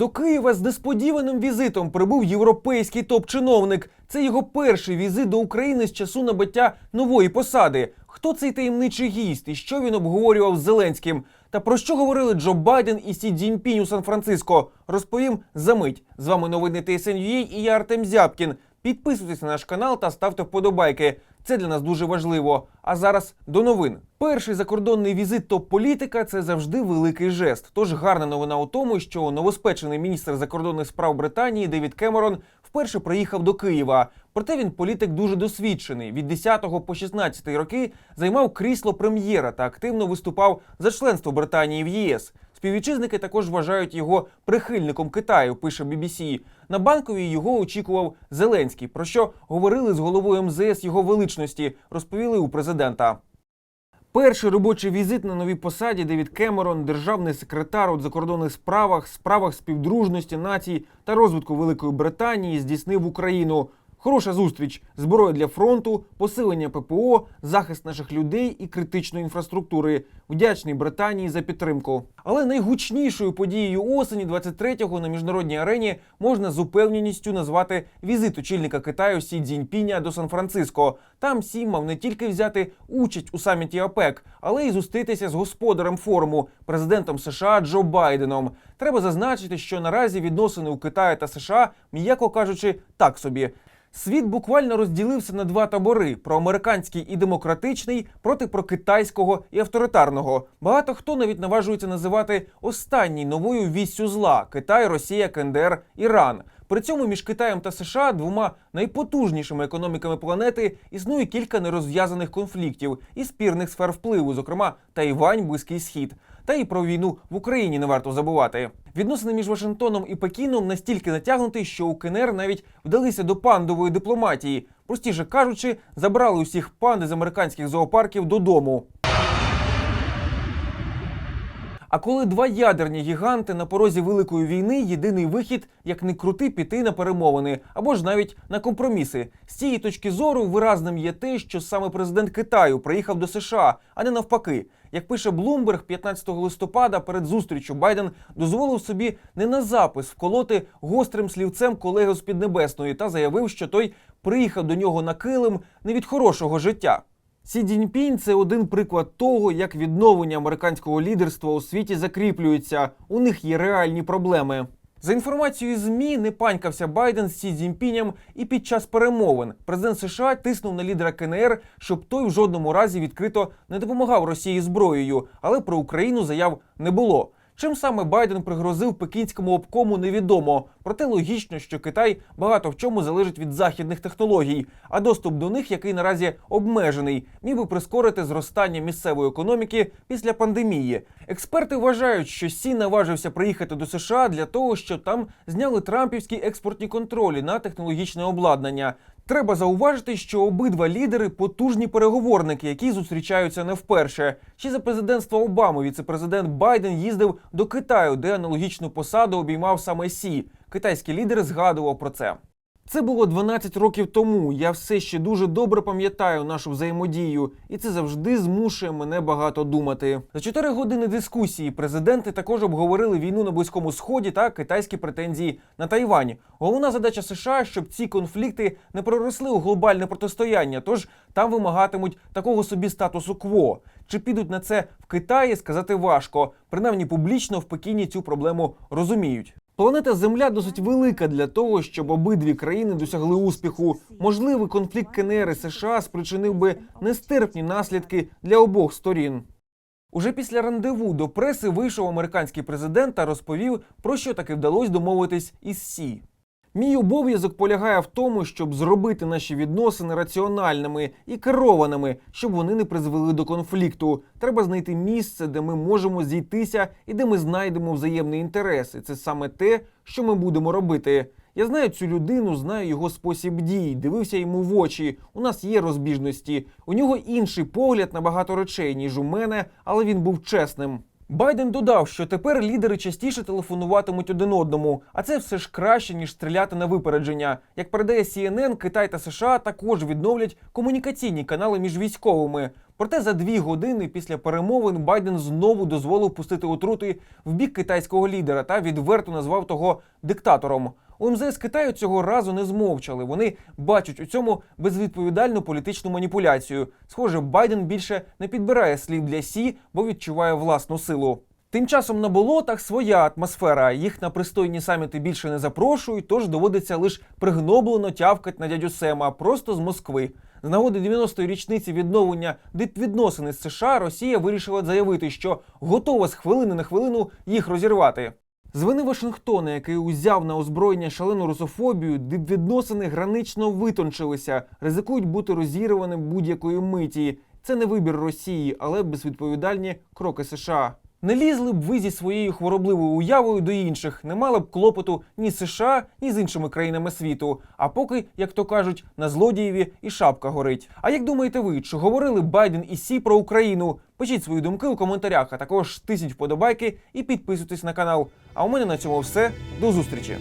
До Києва з несподіваним візитом прибув європейський топ-чиновник. Це його перший візит до України з часу набиття нової посади. Хто цей таємничий гість і що він обговорював з Зеленським? Та про що говорили Джо Байден і Сі Дзіньпінь у Сан-Франциско? Розповім за мить. З вами новини ТСНЮА і я Артем Зябкін. Підписуйтесь на наш канал та ставте вподобайки. Це для нас дуже важливо. А зараз до новин. Перший закордонний візит топ-політика це завжди великий жест. Тож гарна новина у тому, що новоспечений міністр закордонних справ Британії Девід Кемерон вперше приїхав до Києва. Проте він політик дуже досвідчений. Від 10 по 16 роки займав крісло прем'єра та активно виступав за членство Британії в ЄС. Співвітчизники також вважають його прихильником Китаю. Пише BBC. На банковій його очікував Зеленський. Про що говорили з головою МЗС його величності, розповіли у президента. Перший робочий візит на новій посаді Девід Кемерон, державний секретар у закордонних справах, справах співдружності націй та розвитку Великої Британії, здійснив Україну. Хороша зустріч, зброя для фронту, посилення ППО, захист наших людей і критичної інфраструктури. Вдячний Британії за підтримку. Але найгучнішою подією осені 23-го на міжнародній арені можна з упевненістю назвати візит очільника Китаю Сі Цзіньпіня до Сан-Франциско. Там Сі мав не тільки взяти участь у саміті ОПЕК, але й зустрітися з господарем форуму, президентом США Джо Байденом. Треба зазначити, що наразі відносини у Китаї та США, м'яко кажучи, так собі. Світ буквально розділився на два табори: проамериканський і демократичний проти прокитайського і авторитарного. Багато хто навіть наважується називати останній новою віссю зла Китай, Росія, КНДР, Іран. При цьому між Китаєм та США, двома найпотужнішими економіками планети, існує кілька нерозв'язаних конфліктів і спірних сфер впливу, зокрема Тайвань, Близький Схід. Та і про війну в Україні не варто забувати. Відносини між Вашингтоном і Пекіном настільки затягнуті, що у КНР навіть вдалися до пандової дипломатії. Простіше кажучи, забрали усіх панд з американських зоопарків додому. А коли два ядерні гіганти на порозі великої війни, єдиний вихід, як не крути, піти на перемовини або ж навіть на компроміси. З цієї точки зору виразним є те, що саме президент Китаю приїхав до США, а не навпаки. Як пише Блумберг, 15 листопада перед зустрічю Байден дозволив собі не на запис вколоти гострим слівцем колегу з Піднебесної та заявив, що той приїхав до нього на килим не від хорошого життя. Сі Цзіньпінь – це один приклад того, як відновлення американського лідерства у світі закріплюється. У них є реальні проблеми. За інформацією ЗМІ, не панькався Байден з Сі Цзіньпінем і під час перемовин президент США тиснув на лідера КНР, щоб той в жодному разі відкрито не допомагав Росії зброєю, але про Україну заяв не було. Чим саме Байден пригрозив пекінському обкому, невідомо. Проте логічно, що Китай багато в чому залежить від західних технологій, а доступ до них, який наразі обмежений, міг би прискорити зростання місцевої економіки після пандемії. Експерти вважають, що Сі наважився приїхати до США для того, щоб там зняли трампівські експортні контролі на технологічне обладнання. Треба зауважити, що обидва лідери потужні переговорники, які зустрічаються не вперше. Ще за президентства Обами віцепрезидент Байден їздив до Китаю, де аналогічну посаду обіймав саме Сі. Китайський лідер згадував про це. Це було 12 років тому. Я все ще дуже добре пам'ятаю нашу взаємодію, і це завжди змушує мене багато думати. За 4 години дискусії президенти також обговорили війну на близькому сході та китайські претензії на Тайвань. Головна задача США, щоб ці конфлікти не проросли у глобальне протистояння, тож там вимагатимуть такого собі статусу кво. Чи підуть на це в Китаї, сказати важко. Принаймні публічно в Пекіні цю проблему розуміють. Планета Земля досить велика для того, щоб обидві країни досягли успіху. Можливий конфлікт КНР і США спричинив би нестерпні наслідки для обох сторін. Уже після рандеву до преси вийшов американський президент та розповів, про що таки вдалося домовитись із Сі. Мій обов'язок полягає в тому, щоб зробити наші відносини раціональними і керованими, щоб вони не призвели до конфлікту. Треба знайти місце, де ми можемо зійтися і де ми знайдемо взаємний інтерес. І це саме те, що ми будемо робити. Я знаю цю людину, знаю його спосіб дій, дивився йому в очі. У нас є розбіжності. У нього інший погляд на багато речей, ніж у мене, але він був чесним. Байден додав, що тепер лідери частіше телефонуватимуть один одному, а це все ж краще ніж стріляти на випередження. Як передає CNN, Китай та США також відновлять комунікаційні канали між військовими. Проте за дві години після перемовин Байден знову дозволив пустити отрути в бік китайського лідера та відверто назвав того диктатором. У МЗС Китаю цього разу не змовчали. Вони бачать у цьому безвідповідальну політичну маніпуляцію. Схоже, Байден більше не підбирає слів для сі, бо відчуває власну силу. Тим часом на болотах своя атмосфера. Їх на пристойні саміти більше не запрошують, тож доводиться лише пригноблено тявкать на дядю Сема просто з Москви. З нагоди 90-ї річниці відновлення дипвідносини з США Росія вирішила заявити, що готова з хвилини на хвилину їх розірвати. З вини Вашингтона, який узяв на озброєння шалену русофобію, дипвідносини гранично витончилися, ризикують бути розірваним будь-якої миті. Це не вибір Росії, але безвідповідальні кроки США. Не лізли б ви зі своєю хворобливою уявою до інших, не мали б клопоту ні США, ні з іншими країнами світу. А поки, як то кажуть, на злодієві і шапка горить. А як думаєте ви, чи говорили Байден і Сі про Україну? Пишіть свої думки у коментарях, а також тисніть вподобайки і підписуйтесь на канал. А у мене на цьому все. До зустрічі!